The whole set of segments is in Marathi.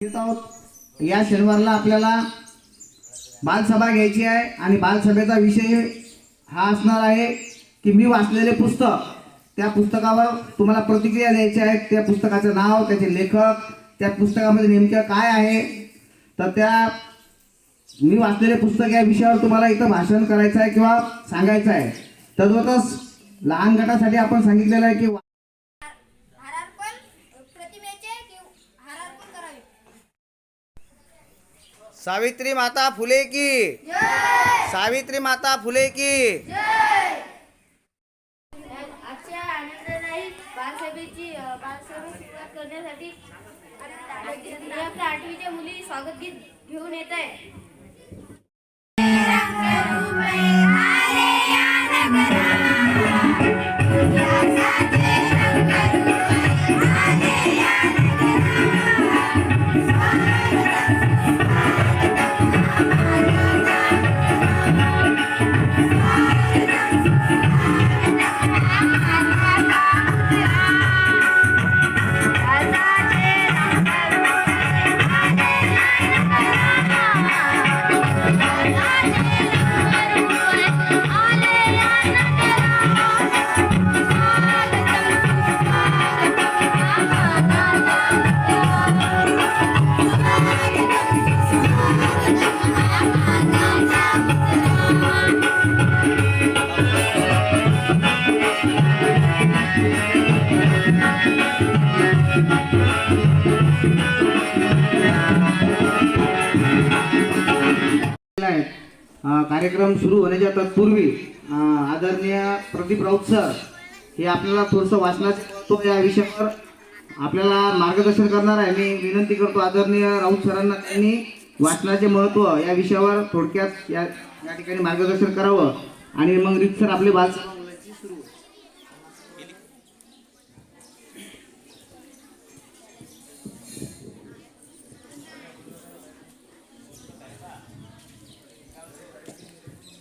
या शनिवारला आपल्याला बालसभा घ्यायची आहे आणि बालसभेचा विषय हा असणार आहे की मी वाचलेले पुस्तक. त्या पुस्तकावर तुम्हाला प्रतिक्रिया द्यायची आहे. त्या पुस्तकाचं नाव त्याचे लेखक त्या पुस्तकामध्ये नेमकं काय आहे? तर त्या मी वाचलेले पुस्तक या विषयावर तुम्हाला इथं भाषण करायचं आहे किंवा सांगायचं आहे. तद्वतच लहान गटासाठी आपण सांगितलेलं आहे की हारार्पण प्रतिमेचे किंवा हारार्पण करावे सावित्री माता फुले की। सावित्री माता फुले की। आजच्या आनंददायी बालसभेची अ, बालसभा सुरुवात करण्यासाठी इयत्ता आठवीच्या मुली स्वागत गीत घेऊन येत आहे. कार्यक्रम सुरू होण्याच्या तत्पूर्वी आदरणीय प्रदीप राऊत सर हे आपल्याला थोडंसं वाचनाचं या विषयावर आपल्याला मार्गदर्शन करणार आहे. मी विनंती करतो आदरणीय राऊत सरांना त्यांनी वाचनाचे महत्त्व या विषयावर थोडक्यात या या ठिकाणी मार्गदर्शन करावं. आणि मग रितसर आपले बालसभा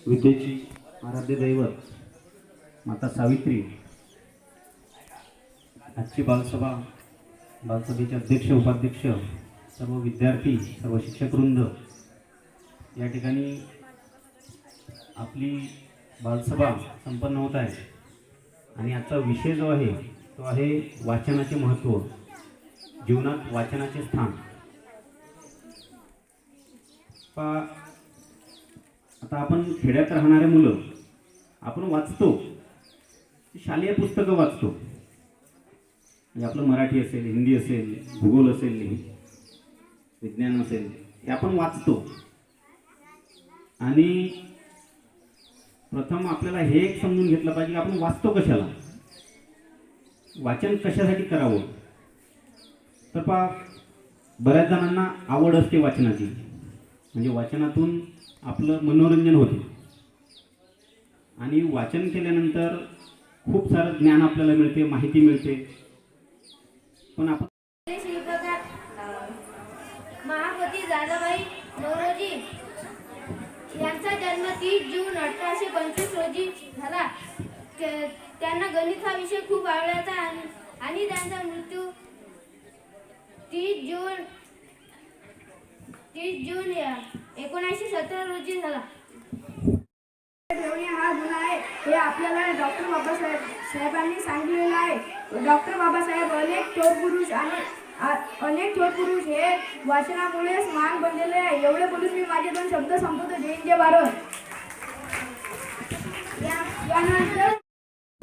विद्येची आराध्य दैवत माता सावित्री आजची बालसभा बालसभेचे अध्यक्ष उपाध्यक्ष सर्व विद्यार्थी सर्व शिक्षकवृंद या ठिकाणी आपली बालसभा संपन्न होत आहे. आणि आजचा विषय जो आहे तो आहे वाचनाचे महत्त्व जीवनात वाचनाचे स्थान. पा आता आपण खेड्यात राहणारे मुलं आपण वाचतो. शालेय पुस्तकं वाचतो. म्हणजे आपलं मराठी असेल हिंदी असेल भूगोल असेल विज्ञान असेल हे आपण वाचतो. आणि प्रथम आपल्याला हे एक समजून घेतलं पाहिजे की आपण वाचतो कशाला? वाचन कशासाठी करावं? तर पा बऱ्याच जणांना आवड असते वाचनाची. म्हणजे वाचनातून आपलं मनोरंजन होते. आणि वाचन केल्यानंतर खूप सारं ज्ञान आपल्याला मिळते माहिती मिळते. पण आपण महापती दादाबाई नवरोजी यांचा जन्म तीस जून अठराशे पंचवीस रोजी झाला. त्यांना गणित हा विषय खूप आवडायचा आणि आणि त्यांचा मृत्यू तीस जून तीस जून एकोणीसशे सतरा रोजी झाला. ठेवणे हा गुन्हा आहे हे आपल्याला डॉक्टर बाबासाहेब साहेबांनी सांगितलेलं आहे. डॉक्टर बाबासाहेब अनेक थोर पुरुष आणि अनेक थोर पुरुष हे वाचनामुळेच मान बनलेले आहे. एवढे पुरुष मी माझे दोन शब्द संपवतो. जैन जय भारत. या- यानंतर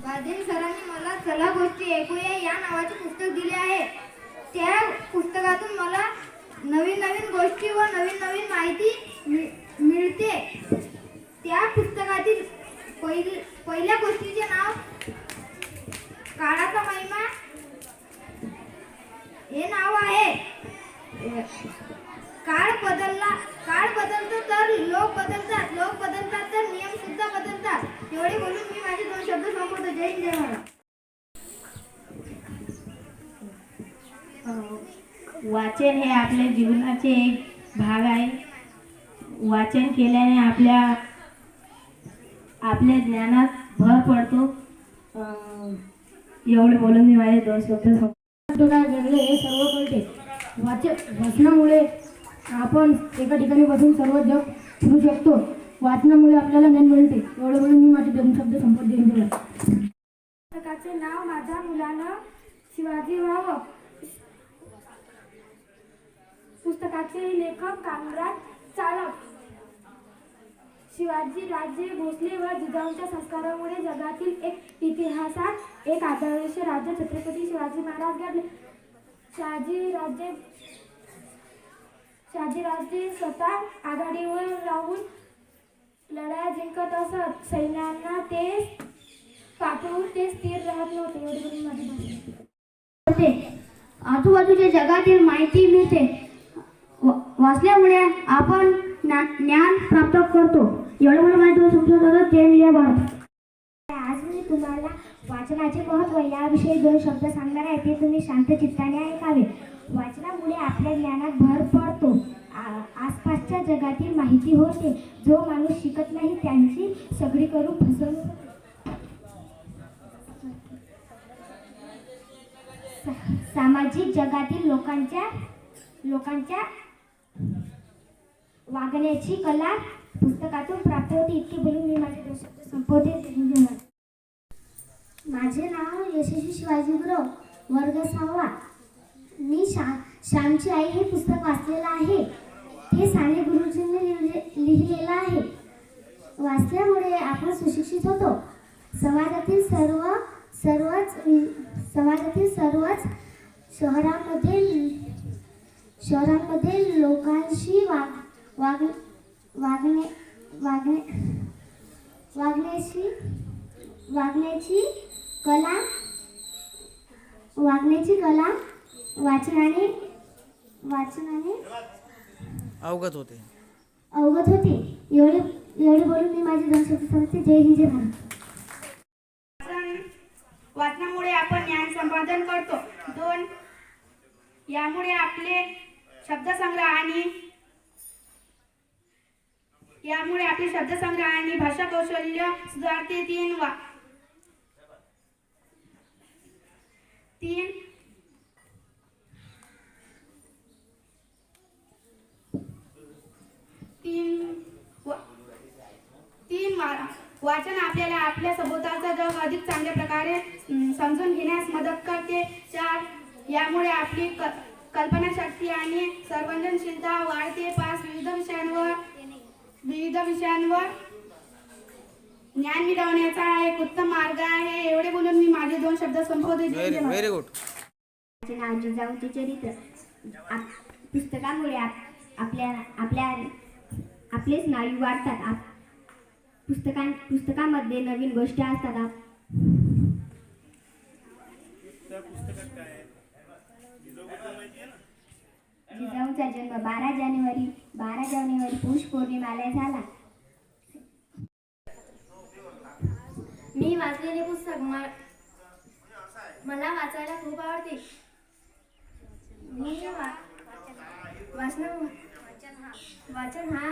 वादेल सरांनी मला चला गोष्टी ऐकूया या नावाचे पुस्तक दिले आहे. त्या पुस्तकातून मला नवीन नवीन गोष्टी व नवीन नवीन माहिती मिळ- मिळते. त्या पुस्तकातील पहिल्या गोष्टीचे नाव काळाचा महिमा हे नाव आहे. काळ बदलला काळ बदलतो तर लोक बदलतात. लोक बदलतात तर नियम सुद्धा बदलतात. एवढे बोलून मी माझे दोन शब्द संपवतो. जय हिंद, जय महाराज वाचन हे आपल्या जीवनाचे एक भाग आहे. वाचन केल्याने आपल्या आपल्या ज्ञानात भर पडतो. एवढे बोलून मी माझे दोन शब्द काय घडले हे सर्व कळते. वाचन वाचनामुळे आपण एका ठिकाणी बसून सर्व जग फिरू शकतो. वाचनामुळे आपल्याला ज्ञान मिळते. एवढं बोलून मी माझे दोन शब्द संपत देऊन दिला पुस्तकाचे नाव माझ्या मुलानं शिवाजी व्हावं. पुस्तकाचे लेखक कामराज चालक शिवाजी राजे भोसले व जिजाऊंच्या संस्कारामुळे जगातील एक इतिहासात एक आदर्श राज्य छत्रपती शिवाजी महाराज घडले शहाजी राजे शहाजीराजे स्वतः आघाडीवर राहून लढाया जिंकत असत. सैन्यांना ते पाठवून ते स्थिर राहत नव्हते. होते आजूबाजूच्या जगातील माहिती मिळते. वाचल्यामुळे आपण ज्ञा- ज्ञान प्राप्त करतो. एवढं मला माहिती होतं तुमच्या जय आज मी तुम्हाला वाचनाचे महत्त्व याविषयी दोन शब्द सांगणार आहे. ते तुम्ही शांत चित्ताने ऐकावे. वाचनामुळे आपल्या ज्ञानात भर पडतो. आ- आसपासच्या जगातील माहिती होते. जो माणूस शिकत नाही त्यांची सगळी करून फसवणूक सा- सामाजिक जगातील लोकांच्या लोकांच्या वागण्याची कला पुस्तकातून प्राप्त होते. इतके बोलून मी माझे दोन शब्द संपवते. धन्यवाद माझे नाव यशस्वी शिवाजीगुरव वर्ग सहावा. मी शा श्यामची आई हे पुस्तक वाचलेलं आहे. हे साने गुरुजींनी लिहिले लिहिलेलं आहे. वाचल्यामुळे आपण सुशिक्षित होतो. समाजातील सर्व सर्वच समाजातील सर्वच शहरामध्ये शहरामध्ये लोकांशी वाग वाग वागणे वागणे वागण्याची वागण्याची कला वागण्याची कला वाचनाने वाचनाने अवगत होते. अवगत होते. एवढे एवढे बोलून मी माझे दोन शब्द सांगते. जय हिंद जय भारत. वाचनामुळे आपण ज्ञान संपादन करतो. दोन यामुळे आपले शब्दसंग्रह आणि यामुळे आपले शब्दसंग्रह आणि भाषा कौशल्य सुधारते. तीन वा. तीन. तीन वा- तीन वा- वाचन आपल्याला आपल्या सभोवतालचा जग अधिक चांगल्या प्रकारे समजून घेण्यास मदत करते. चार. यामुळे आपली क कल्पनाशक्ती आणि सर्वजनशीलता वाढते. पाच. विविध विषयांवर विविध विषयांवर ज्ञान मिळवण्याचा एक उत्तम मार्ग आहे. एवढे बोलून मी माझे दोन शब्द संपवते. व्हेरी गुड नाव चरित्र पुस्तकामुळे आप आपल्या आपल्या आपले स्नायू वाढतात. पुस्तकां पुस्तकामध्ये नवीन गोष्टी असतात. जिजाऊंचा जन्म बारा जानेवारी बारा जानेवारी पौष पौर्णिमाला झाला. मी वाचलेले पुस्तक मला वाचायला खूप आवडते. मी वाचन वाचन हा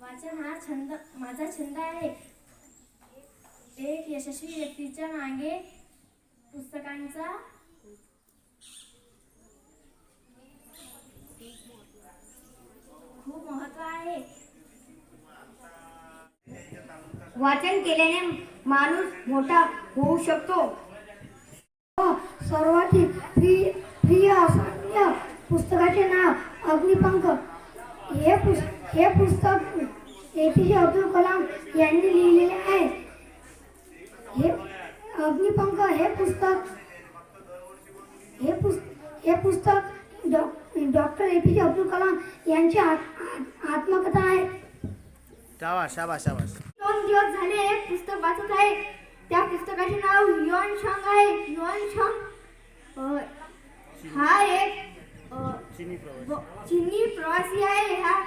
वाचन हा छंद माझा छंद आहे. एक यशस्वी व्यक्तीच्या मागे पुस्तकांचा खूप महत्त्व आहे. वाचन केल्याने माणूस मोठा होऊ शकतो. हो, सर्वाधिक प्रिय प्रिय असणाऱ्या पुस्तकाचे नाव अग्निपंख. हे पुस्तक हे पुस्तक ए पी जे अब्दुल कलाम यांनी लिहिलेले आहे. हे अग्निपंख हे पुस्तक हे पुस्तक हे पुस्तक डॉ डॉक्टर ए पी जे अब्दुल कलाम यांची आत- आत- आत्मकथा आहे. शाबास शाबास शाबास. दोन दिवस झाले एक पुस्तक वाचत आहे. त्या पुस्तकाचे नाव युआन शांग आहे. युआन शांग हा एक चिनी प्रवासी. आहे. हा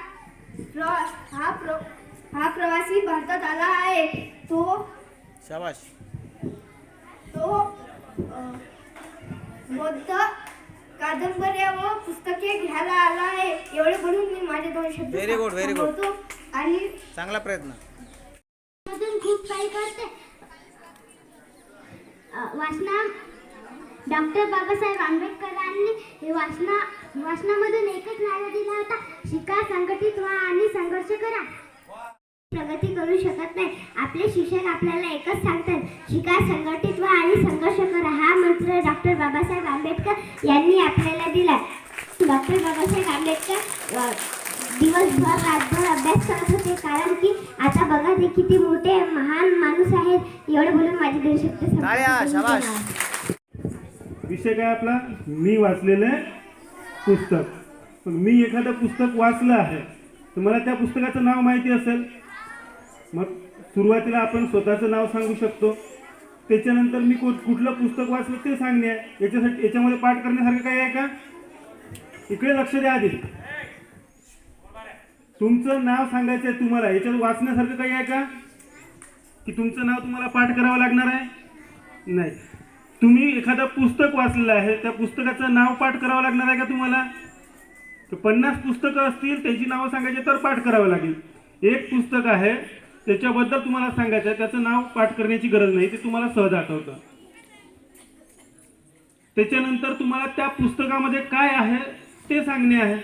प्रवास हा प्र हा प्रवासी भारतात आला आहे. तो शाबास. तो बौद्ध कादंबऱ्या व पुस्तके घ्यायला आला आहे. एवढे म्हणून मी माझे दोन शब्द Very good, very good. आणि चांगला प्रयत्न. मधून खूप काही कळते अ, वाचना डॉक्टर बाबासाहेब आंबेडकरांनी हे वाचना वाचनामधून एकच नारा दिला होता. शिका संघटित व्हा आणि संघर्ष करा. प्रगती करू शकत नाही. आपले शिक्षक आपल्याला एकच सांगतात शिका संघटित व्हा आणि संघर्ष करा. हा मंत्र डॉक्टर बाबासाहेब आंबेडकर यांनी आपल्याला दिला. डॉक्टर बाबासाहेब आंबेडकर दिवसभर रातभर अभ्यास करत होते. कारण की आता बघा ते किती मोठे महान माणूस आहेत. एवढे बोलून माझे. टाळ्या, शाबास. विषय काय आपला? मी वाचलेलं पुस्तक. पण मी एखादं पुस्तक वाचलं आहे तर मला त्या पुस्तकाचं नाव माहिती असेल? मग सुरुवातीला आपण स्वतःचं नाव सांगू शकतो. त्याच्यानंतर मी को कुठलं पुस्तक वाचलं ते सांगणे आहे. याच्यासाठी याच्यामध्ये पाठ करण्यासारखं काही आहे का? इकडे लक्ष द्या आधी. तुमचं नाव सांगायचं आहे तुम्हाला. याच्यात वाचण्यासारखं काही आहे का? की तुमचं नाव तुम्हाला पाठ करावं लागणार आहे? नाही. तुम्ही एखादं पुस्तक वाचलेलं आहे. त्या पुस्तकाचं नाव पाठ करावं लागणार आहे का तुम्हाला? तर पन्नास पुस्तकं असतील त्याची नावं सांगायची तर पाठ करावं लागेल. एक पुस्तक आहे त्याच्याबद्दल तुम्हाला सांगायचं आहे. त्याचं नाव पाठ करण्याची गरज नाही. ते तुम्हाला सहज आठवतं. त्याच्यानंतर तुम्हाला त्या पुस्तकामध्ये काय आहे ते सांगणे आहे.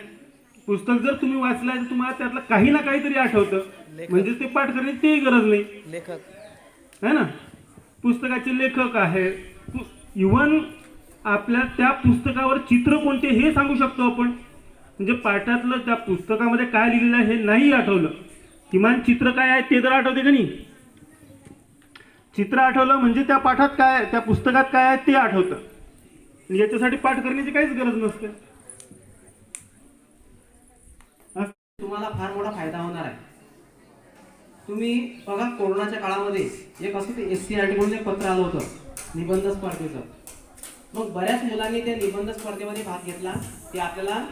पुस्तक जर तुम्ही वाचलं तर तुम्हाला त्यातलं काही ना काहीतरी आठवतं. म्हणजे ते पाठ करण्याची तेही गरज नाही. लेखक. है ना? पुस्तकाचे लेखक आहे. इवन आपल्या त्या पुस्तकावर चित्र कोणते हे सांगू शकतो आपण. म्हणजे पाठातलं त्या पुस्तकामध्ये काय लिहिलेलं आहे हे नाही आठवलं. किमान चित्र काय आहे ते तर आठवते का नाही? चित्र आठवलं म्हणजे त्या पाठात काय आहे, त्या पुस्तकात काय आहे ते आठवतं. याच्यासाठी पाठ करण्याची काहीच गरज नसते. तुम्हाला फार मोठा फायदा होणार आहे. तुम्ही बघा कोरोनाच्या काळामध्ये एक असं ते एस सी आर टी म्हणून एक पत्र आलं होतं निबंध स्पर्धेचं. मग बऱ्याच मुलांनी त्या निबंध स्पर्धेमध्ये भाग घेतला. ते आपल्याला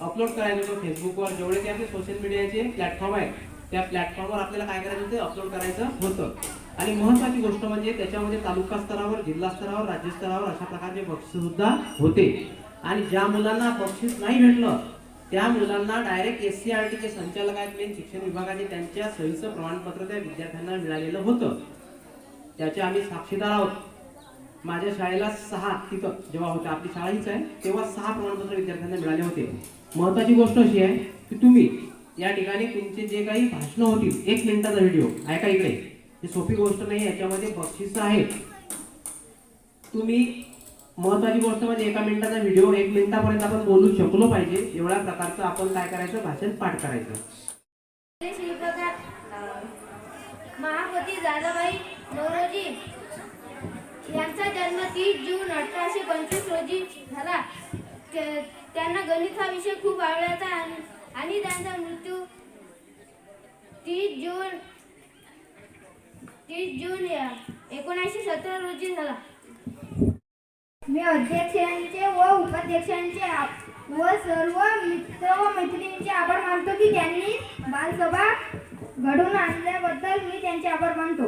अपलोड करायचं होतं फेसबुकवर जेवढे ते आपले सोशल मीडियाचे प्लॅटफॉर्म आहेत त्या प्लॅटफॉर्मवर आपल्याला काय करायचं होतं? अपलोड करायचं होतं. आणि महत्त्वाची गोष्ट म्हणजे त्याच्यामध्ये तालुका स्तरावर जिल्हा स्तरावर राज्य स्तरावर अशा प्रकारचे बक्षीस सुद्धा होते. आणि ज्या मुलांना बक्षीस नाही भेटलं त्या मुलांना डायरेक्ट एस सी आर टीचे संचालक आहेत मेन शिक्षण विभागाचे त्यांच्या सहीचं प्रमाणपत्र त्या विद्यार्थ्यांना मिळालेलं होतं. त्याचे आम्ही साक्षीदार आहोत. माझ्या शाळेला सहा तिथं जेव्हा होतं आपली शाळा हीच आहे तेव्हा सहा प्रमाणपत्र विद्यार्थ्यांना मिळाले होते. महत्वाची गोष्ट अशी आहे की तुम्ही या ठिकाणी तुमचे जे काही भाषणं होतील एक मिनिटाचा व्हिडिओ ऐका इकडे. ही सोपी गोष्ट नाही याच्यामध्ये बक्षीस आहेत तुम्ही महत्वाची गोष्ट म्हणजे एका मिनिटाचा व्हिडिओ एक मिनिटापर्यंत आपण बोलू शकलो पाहिजे. एवढ्या प्रकारचं आपण काय करायचं? भाषण पाठ करायचं. महापती दादाबाई नवरोजी यांचा जन्म तीस जून अठराशे पंचवीस रोजी झाला. त्यांना गणित हा विषय खूप आवडायचा आणि- आणि त्यांचा मृत्यू तीस जून तीस जून एकोणीसशे सतरा रोजी झाला. मी अध्यक्षांचे व उपाध्यक्षांचे आ- व सर्व मित्र व मैत्रिणींचे आभार मानतो की त्यांनी बालसभा घडवून आणल्याबद्दल मी त्यांचे आभार मानतो.